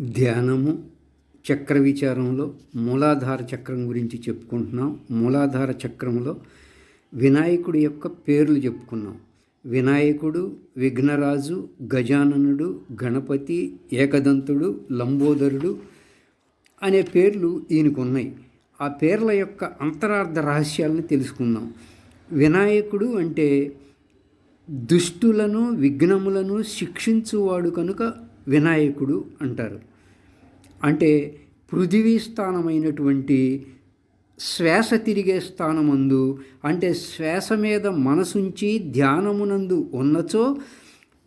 ధ్యానము చక్ర విచారంలో మూలాధార చక్రం గురించి చెప్పుకుంటున్నాం. మూలాధార చక్రంలో వినాయకుడి యొక్క పేర్లు చెప్పుకున్నాం. వినాయకుడు విఘ్నరాజు గజాననుడు గణపతి ఏకదంతుడు లంబోదరుడు అనే పేర్లు ఈయనకు ఉన్నాయి ఆ పేర్ల యొక్క అంతరార్థ రహస్యాలను తెలుసుకుందాం. వినాయకుడు అంటే దుష్టులను విఘ్నములను శిక్షించువాడు కనుక వినాయకుడు అంటారు. అంటే పృథివీ స్థానమైనటువంటి శ్వాస తిరిగే స్థానమందు అంటే శ్వాస మీద మనసుంచి ధ్యానమునందు ఉన్నచో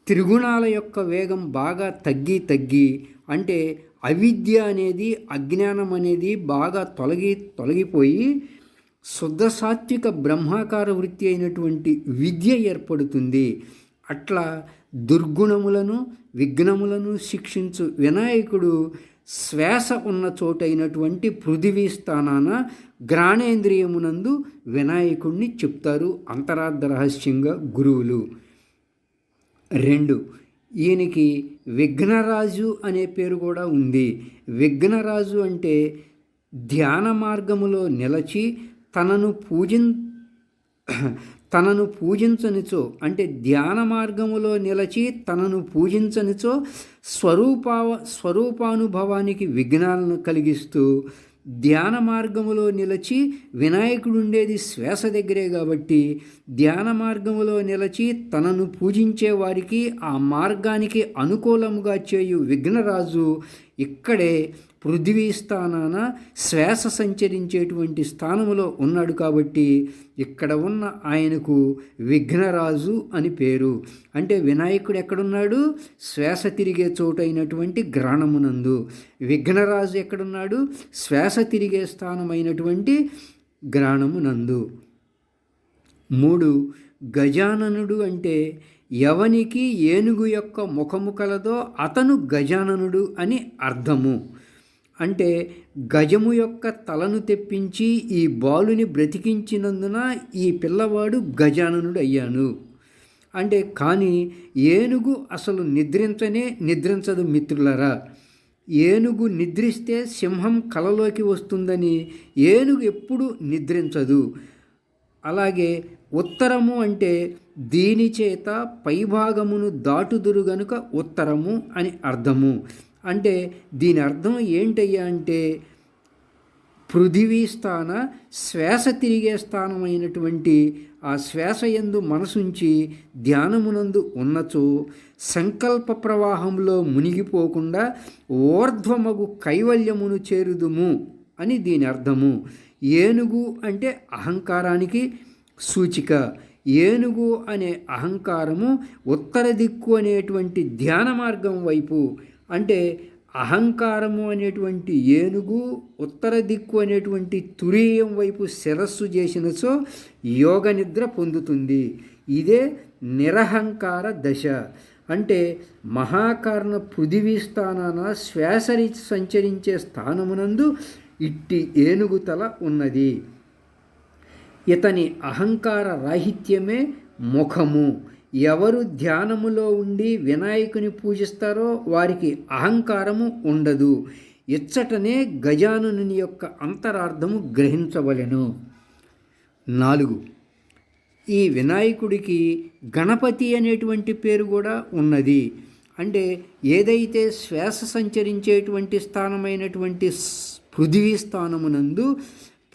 త్రిగుణాల యొక్క వేగం బాగా తగ్గి తగ్గి అంటే అవిద్య అనేది అజ్ఞానం అనేది బాగా తొలగి తొలగిపోయి శుద్ధ సాత్విక బ్రహ్మాకార వృత్తి అయినటువంటి విద్య ఏర్పడుతుంది. అట్లా దుర్గుణములను విఘ్నములను శిక్షించు వినాయకుడు శ్వాస ఉన్న చోటైనటువంటి పృథివీ స్థానాన గ్రాణేంద్రియమునందు వినాయకుడిని చెప్తారు అంతరార్థ రహస్యంగా గురువులు. రెండు ఈయనకి విఘ్నరాజు అనే పేరు కూడా ఉంది. విఘ్నరాజు అంటే ధ్యాన మార్గములో నిలచి తనను పూజిన్ తనను పూజించనిచో అంటే ధ్యాన మార్గములో నిలచి తనను పూజించనిచో స్వరూపావ స్వరూపానుభవానికి విఘ్నాలను కలిగిస్తూ ధ్యాన మార్గములో నిలచి వినాయకుడు ఉండేది శ్వాస దగ్గరే కాబట్టి ధ్యాన మార్గములో నిలచి తనను పూజించే వారికి ఆ మార్గానికి అనుకూలముగా చేయు విఘ్నరాజు ఇక్కడే పృథ్వీ స్థానాన శ్వాస సంచరించేటువంటి స్థానములో ఉన్నాడు కాబట్టి ఇక్కడ ఉన్న ఆయనకు విఘ్నరాజు అని పేరు. అంటే వినాయకుడు ఎక్కడున్నాడు? శ్వాస తిరిగే చోటైనటువంటి గ్రాణమునందు. విఘ్నరాజు ఎక్కడున్నాడు? శ్వాస తిరిగే స్థానమైనటువంటి గ్రాణమునందు. మూడు గజాననుడు అంటే ఎవనికి ఏనుగు యొక్క ముఖము కలదో అతను గజాననుడు అని అర్థము. అంటే గజము యొక్క తలను తెప్పించి ఈ బాలుని బ్రతికించినందున ఈ పిల్లవాడు గజాననుడు అయ్యాను అంటే కానీ ఏనుగు అసలు నిద్రించనే నిద్రించదు మిత్రులరా. ఏనుగు నిద్రిస్తే సింహం కలలోకి వస్తుందని ఏనుగు ఎప్పుడు నిద్రించదు. అలాగే ఉత్తరము అంటే దీని చేత పైభాగమును దాటుదురు గనుక ఉత్తరము అని అర్థము. అంటే దీని అర్థం ఏంటయ్యా అంటే పృథివీ స్థాన శ్వాస తిరిగే స్థానమైనటువంటి ఆ శ్వాస ఎందు మనసుంచి ధ్యానమునందు ఉన్నచో సంకల్ప ప్రవాహంలో మునిగిపోకుండా ఊర్ధ్వమగు కైవల్యమును చేరుదుము అని దీని అర్థము. ఏనుగు అంటే అహంకారానికి సూచిక. ఏనుగు అనే అహంకారము ఉత్తర దిక్కు అనేటువంటి ధ్యాన మార్గం వైపు అంటే అహంకారము అనేటువంటి ఏనుగు ఉత్తర దిక్కు అనేటువంటి తురీయం వైపు శిరస్సు చేసినచో యోగ నిద్ర పొందుతుంది. ఇదే నిరహంకార దశ. అంటే మహాకారణ పృథివీ స్థానాన శ్వాసరి సంచరించే స్థానమునందు ఇట్టి ఏనుగు తల ఉన్నది. ఇతని అహంకార రాహిత్యమే ముఖము. ఎవరు ధ్యానములో ఉండి వినాయకుని పూజిస్తారో వారికి అహంకారము ఉండదు. ఇచ్చటనే గజానుని యొక్క అంతరార్థము గ్రహించవలెను. నాలుగు. ఈ వినాయకుడికి గణపతి అనేటువంటి పేరు కూడా ఉన్నది. అంటే ఏదైతే శ్వాస సంచరించేటువంటి స్థానమైనటువంటి పృథివీ స్థానమునందు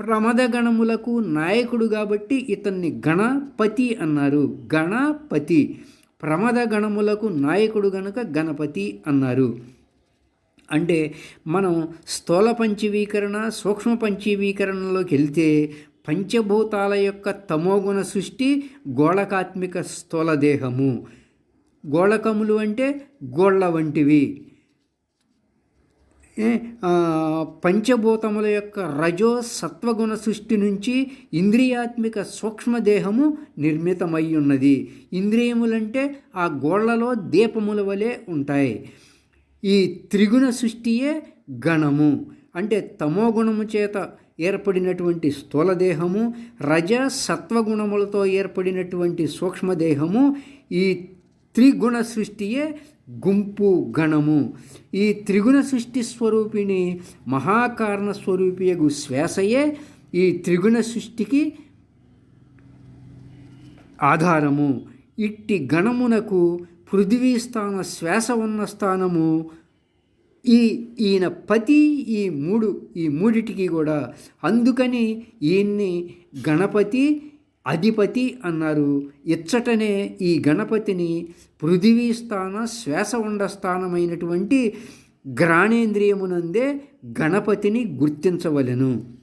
ప్రమద గణములకు నాయకుడు కాబట్టి ఇతన్ని గణపతి అన్నారు. గణపతి. ప్రమద గణములకు నాయకుడు గనుక గణపతి అన్నారు. అంటే మనం స్థూల పంచవీకరణ సూక్ష్మ పంచవీకరణలోకి వెళ్తే పంచభూతాల యొక్క తమోగుణ సృష్టి గోళకాత్మిక స్థూల దేహము. గోళకములు అంటే గోళ్ళ వంటివి. పంచభూతముల యొక్క రజో సత్వగుణ సృష్టి నుంచి ఇంద్రియాత్మిక సూక్ష్మదేహము నిర్మితమై ఉన్నది ఇంద్రియములంటే ఆ గోళ్ళలో దీపముల వలె ఉంటాయి. ఈ త్రిగుణ సృష్టియే గణము. అంటే తమోగుణము చేత ఏర్పడినటువంటి స్థూలదేహము రజ సత్వగుణములతో ఏర్పడినటువంటి సూక్ష్మదేహము ఈ త్రిగుణ సృష్టియే గుంపు గణము. ఈ త్రిగుణ సృష్టి స్వరూపిణి మహాకారణ స్వరూపియగు శ్వాసయే ఈ త్రిగుణ సృష్టికి ఆధారము. ఇట్టి గణమునకు పృథివీ స్థాన శ్వాస ఉన్న స్థానము. ఈ ఈయన పతి ఈ మూడు ఈ మూడిటికి కూడా. అందుకని ఈయన్ని గణపతి అధిపతి అన్నారు. ఇచ్చటనే ఈ గణపతిని పృథివీ స్థాన శ్వాస ఉండ స్థానమైనటువంటి గ్రాణేంద్రియమునందే గణపతిని గుర్తించవలెను.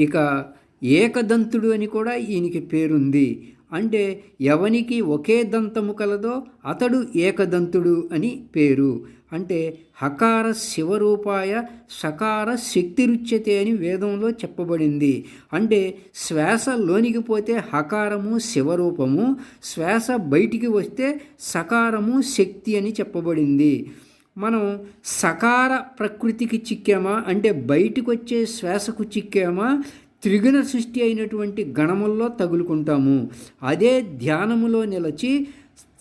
ఇక ఏకదంతుడు అని కూడా ఈయనకి పేరుంది. అంటే ఎవనికి ఒకే దంతము కలదో అతడు ఏకదంతుడు అని పేరు. అంటే హకార శివరూపాయ సకార శక్తిరుచ్యతే అని వేదంలో చెప్పబడింది. అంటే శ్వాస లోనికి పోతే హకారము శివరూపము శ్వాస బయటికి వస్తే సకారము శక్తి అని చెప్పబడింది. మనం సకార ప్రకృతికి చిక్కామా? అంటే బయటకు వచ్చే శ్వాసకు చిక్కామా? త్రిగుణ సృష్టి అయినటువంటి గణముల్లో తగులుకుంటాము. అదే ధ్యానములో నిలచి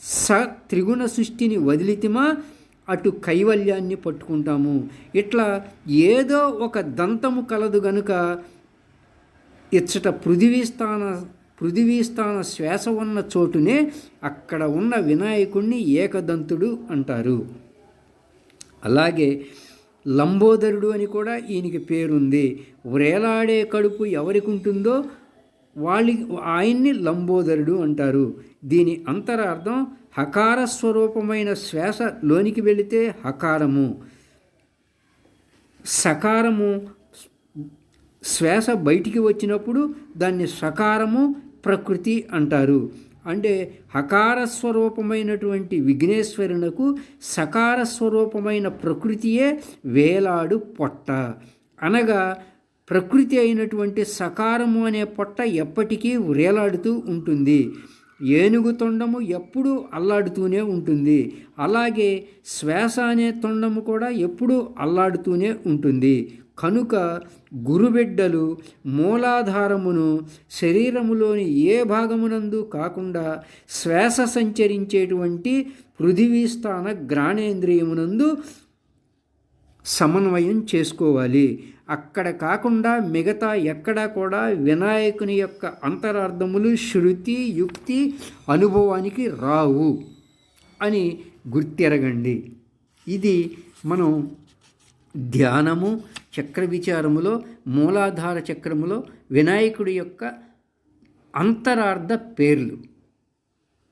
స త్రిగుణ సృష్టిని వదిలితిమా? అటు కైవల్యాన్ని పట్టుకుంటాము. ఇట్లా ఏదో ఒక దంతము కలదు గనుక ఇచ్చట పృథివీస్థాన స్థాన శ్వాస ఉన్న చోటునే అక్కడ ఉన్న వినాయకుణ్ణి ఏకదంతుడు అంటారు. అలాగే లంబోదరుడు అని కూడా ఈయనకి పేరుంది. వ్రేలాడే కడుపు ఎవరికి ఉంటుందో వాళ్ళి ఆయన్ని లంబోదరుడు అంటారు. దీని అంతరార్థం హకార స్వరూపమైన శ్వాస లోనికి వెళితే హకారము. సకారము శ్వాస బయటికి వచ్చినప్పుడు దాన్ని సకారము ప్రకృతి అంటారు. అంటే హకార స్వరూపమైనటువంటి విఘ్నేశ్వరునకు సకార స్వరూపమైన ప్రకృతియే వేలాడు పొట్ట. అనగా ప్రకృతి అయినటువంటి సకారము అనే పొట్ట ఎప్పటికీ వ్రేలాడుతూ ఉంటుంది. ఏనుగు తొండము ఎప్పుడూ అల్లాడుతూనే ఉంటుంది. అలాగే శ్వాస అనే తొండము కూడా ఎప్పుడూ అల్లాడుతూనే ఉంటుంది. కనుక గురుబిడ్డలు మూలాధారమును శరీరములోని ఏ భాగమునందు కాకుండా శ్వాస సంచరించేటువంటి పృథివీ స్థాన గ్రాణేంద్రియమునందు సమన్వయం చేసుకోవాలి. అక్కడ కాకుండా మిగతా ఎక్కడా కూడా వినాయకుని యొక్క అంతరార్థములు శృతి యుక్తి అనుభవానికి రావు అని గుర్తెరగండి. ఇది మనం ధ్యానము చక్ర విచారములో మూలాధార చక్రములో వినాయకుడి యొక్క అంతరార్థ పేర్లు.